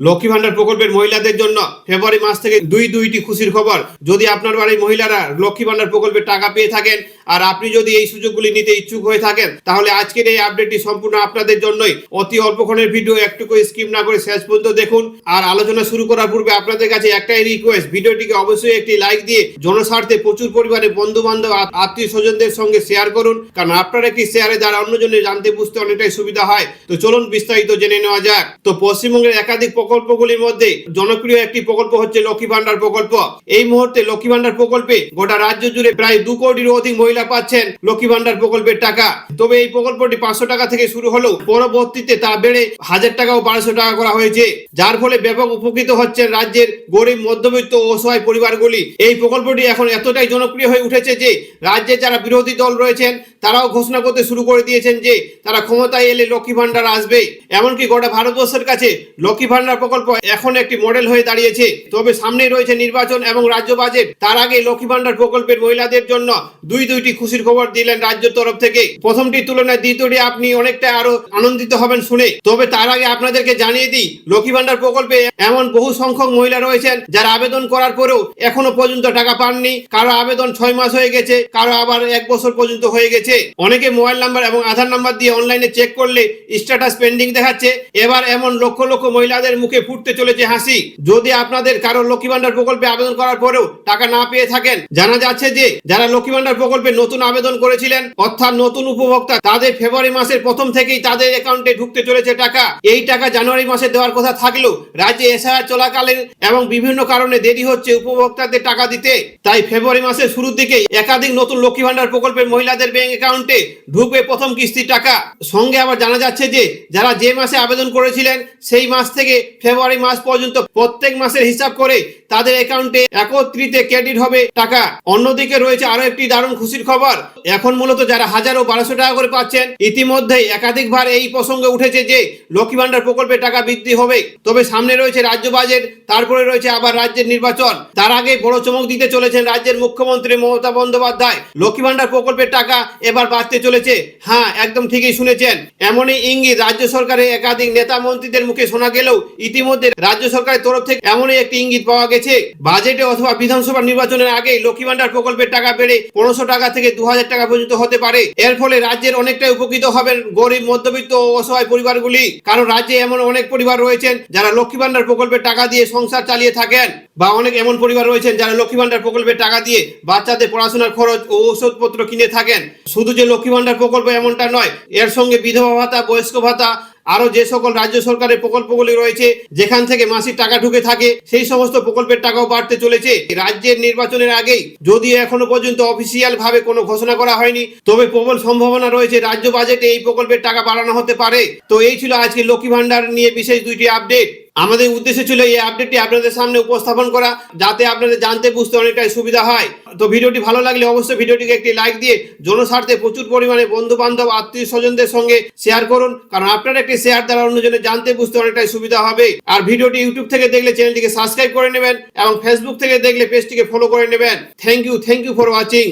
লক্ষ্মী ভান্ডার প্রকল্পের মহিলাদের জন্য ফেব্রুয়ারি মাস থেকে দুই দুইটি খুশির খবর। যদি আপনার বাড়ির মহিলারা লক্ষ্মী ভান্ডার প্রকল্পের টাকা পেয়ে থাকেন আর আপনি যদি এই সুযোগগুলি নিতে ইচ্ছুক হয়ে থাকেন, তাহলে আজকের এই আপডেটটি সম্পূর্ণ আপনাদের জন্যই। অতি অল্পক্ষণের ভিডিও একটুকু স্কিপ না করে শেষ পর্যন্ত দেখুন। আর আলোচনা শুরু করার পূর্বে আপনাদের কাছে একটাই রিকোয়েস্ট ভিডিওটিকে অবশ্যই একটি লাইক দিয়ে জনস্বার্থে প্রচুর পরিমাণে বন্ধু বান্ধব আত্মীয় স্বজনদের সঙ্গে শেয়ার করুন। কারণ আপনার একটি শেয়ারে দ্বারা অন্যজনের জানতে বুঝতে অনেকটাই সুবিধা হয়? তো চলুন বিস্তারিত জেনে নেওয়া যাক। তো পশ্চিমবঙ্গের একাধিক প্রকল্পগুলির মধ্যে জনপ্রিয় একটি প্রকল্প হচ্ছে লক্ষ্মী ভান্ডার প্রকল্প। এই মুহূর্তে লক্ষ্মী ভান্ডার প্রকল্পে গোটা রাজ্য জুড়ে প্রায় দু কোটির অধিক মহিলা পাচ্ছেন লক্ষ্মী ভান্ডার প্রকল্পের টাকা। তবে এই প্রকল্পটি পাঁচশো টাকা থেকে শুরু হলেও পরবর্তীতে তা বেড়ে হাজার টাকা ও বারোশো টাকা করা হয়েছে। যার ফলে ব্যাপক উপকৃত হচ্ছেন রাজ্যের গরিব, মধ্যবিত্ত ও অসহায় পরিবারগুলি। এই প্রকল্পটি এখন এতটাই জনপ্রিয় হয়ে উঠেছে যে রাজ্যে যারা বিরোধী দল রয়েছেন, তারাও ঘোষণা করতে শুরু করে দিয়েছেন যে তারা ক্ষমতায় এলে লক্ষ্মী ভান্ডার আসবে। এমনকি গোটা ভারতবর্ষের কাছে লক্ষ্মী ভান্ডার প্রকল্প এখন একটি মডেল হয়ে দাঁড়িয়েছে। তবে সামনেই রয়েছে নির্বাচন এবং রাজ্য বাজেট। তার আগে লক্ষ্মী ভান্ডার প্রকল্পের মহিলাদের জন্য দুই দুইটি খুশির খবর দিলেন রাজ্য তরফ থেকে। প্রথমটির তুলনায় দ্বিতীয়টি আপনি অনেকটা আরও আনন্দিত হবেন শুনে। তবে তার আগে আপনাদেরকে জানিয়ে দিই, লক্ষ্মী ভান্ডার প্রকল্পে এমন বহু সংখ্যক মহিলা রয়েছেন যারা আবেদন করার পরেও এখনও পর্যন্ত টাকা পাননি। কারও আবেদন ছয় মাস হয়ে গেছে, কারও আবার এক বছর পর্যন্ত হয়ে গেছে। অনেকে মোবাইল নাম্বার এবং আধার নাম্বার দিয়ে অনলাইনে চেক করলে স্ট্যাটাস পেন্ডিং দেখাচ্ছে। এবার এমন লক্ষ লক্ষ মহিলাদের মুখে ফুটতে চলেছে হাসি। যদি আপনাদের কারও লক্ষ্মী ভান্ডার প্রকল্পে আবেদন করার পরেও টাকা না পেয়ে থাকেন, জানা যাচ্ছে যে যারা লক্ষ্মী ভান্ডার প্রকল্পে নতুন আবেদন করেছিলেন, অর্থাৎ নতুন উপভোক্তা, তাদের ফেব্রুয়ারি মাসের প্রথম থেকেই তাদের অ্যাকাউন্টে ঢুকতে চলেছে টাকা। এই টাকা জানুয়ারি মাসে দেওয়ার কথা থাকলেও রাজ্যে এসআইআর চলাকালীন এবং বিভিন্ন কারণে দেরি হচ্ছে উপভোক্তাদের টাকা দিতে। তাই ফেব্রুয়ারি মাসের শুরুর দিকে একাধিক নতুন লক্ষ্মী ভান্ডার প্রকল্পের মহিলাদের ব্যাংক অ্যাকাউন্টে ঢুকবে প্রথম কিস্তির টাকা। সঙ্গে আবার জানা যাচ্ছে যে যারা যে মাসে আবেদন করেছিলেন, সেই মাস থেকে ফেব্রুয়ারি মাস পর্যন্ত প্রত্যেক মাসের হিসাব করে তাদের অ্যাকাউন্টে একত্রিতে ক্রেডিট হবে টাকা। অন্যদিকে রয়েছে আরও একটি দারুণ খুশির খবর। এখন মূলত যারা হাজার ও বারোশো টাকা করে পাচ্ছেন, ইতিমধ্যেই একাধিকবার এই প্রসঙ্গে উঠেছে যে লক্ষ্মী ভান্ডার প্রকল্পে টাকা বৃদ্ধি হবে। তবে সামনে রয়েছে রাজ্য বাজেট তারপরে রয়েছে আবার রাজ্যের নির্বাচন। তার আগে বড় চমক দিতে চলেছেন রাজ্যের মুখ্যমন্ত্রী মমতা বন্দ্যোপাধ্যায়। লক্ষ্মী ভান্ডার প্রকল্পের টাকা এবার বাড়তে চলেছে। হ্যাঁ একদম ঠিকই শুনেছেন। এমনই ইঙ্গিত রাজ্য সরকারের একাধিক নেতা মন্ত্রীদের মুখে শোনা গেলেও ইতিমধ্যে রাজ্য সরকারের তরফ থেকে এমনই একটি ইঙ্গিত পাওয়া গেছে। বাজেটে অথবা বিধানসভা নির্বাচনের আগে লক্ষ্মী ভান্ডার প্রকল্পের টাকা বেড়ে পনেরোশো টাকা থেকে দু হাজার টাকা পর্যন্ত হতে পারে। এর ফলে রাজ্যের অনেকটাই উপকৃত হবেন গরিব, মধ্যবিত্ত ও অসহায় পরিবারগুলি। কারণ রাজ্যে এমন অনেক পরিবার রয়েছেন যারা লক্ষ্মী ভান্ডার প্রকল্পের টাকা দিয়ে সংসার চালিয়ে থাকেন বা অনেক এমন পরিবার রয়েছেন যারা লক্ষ্মী ভান্ডার প্রকল্পের টাকা দিয়ে বাচ্চাদের পড়াশোনার খরচ ও ওষুধপত্র কিনে থাকেন। শুধু যে লক্ষ্মী ভান্ডার প্রকল্প এমনটা নয়, এর সঙ্গে বিধবা ভাতা, বয়স্ক ভাতা আরও যে সকল রাজ্য সরকারের প্রকল্পগুলি রয়েছে, যেখান থেকে মাসিক টাকা ঢুকে থাকে, সেই সমস্ত প্রকল্পের টাকাও বাড়তে চলেছে। রাজ্যের নির্বাচনের আগেই, যদিও এখনও পর্যন্ত অফিসিয়াল ভাবে কোনো ঘোষণা করা হয়নি, তবে প্রবল সম্ভাবনা রয়েছে রাজ্য বাজেটে এই প্রকল্পের টাকা বাড়ানো হতে পারে। তো এই ছিল আজকে লক্ষ্মী ভান্ডার নিয়ে বিশেষ দুইটি আপডেট আমাদের উদ্দেশ্য ছিল এই আপডেটটি আপনাদের সামনে উপস্থাপন করা, যাতে আপনাদের জানতে বুঝতে অনেকটাই সুবিধা হয়। তো ভিডিওটি ভালো লাগলে অবশ্যই ভিডিওটিকে একটি লাইক দিয়ে জনস্বার্থে প্রচুর পরিমাণে বন্ধু বান্ধব আত্মীয় স্বজনদের সঙ্গে শেয়ার করুন, কারণ আপনার একটি শেয়ার দ্বারা অন্যজনের জানতে বুঝতে অনেকটাই সুবিধা হবে। আর ভিডিওটি ইউটিউব থেকে দেখলে চ্যানেলটিকে সাবস্ক্রাইব করে নেবেন এবং ফেসবুক থেকে দেখলে পেজটিকে ফলো করে নেবেন। Thank you thank you for watching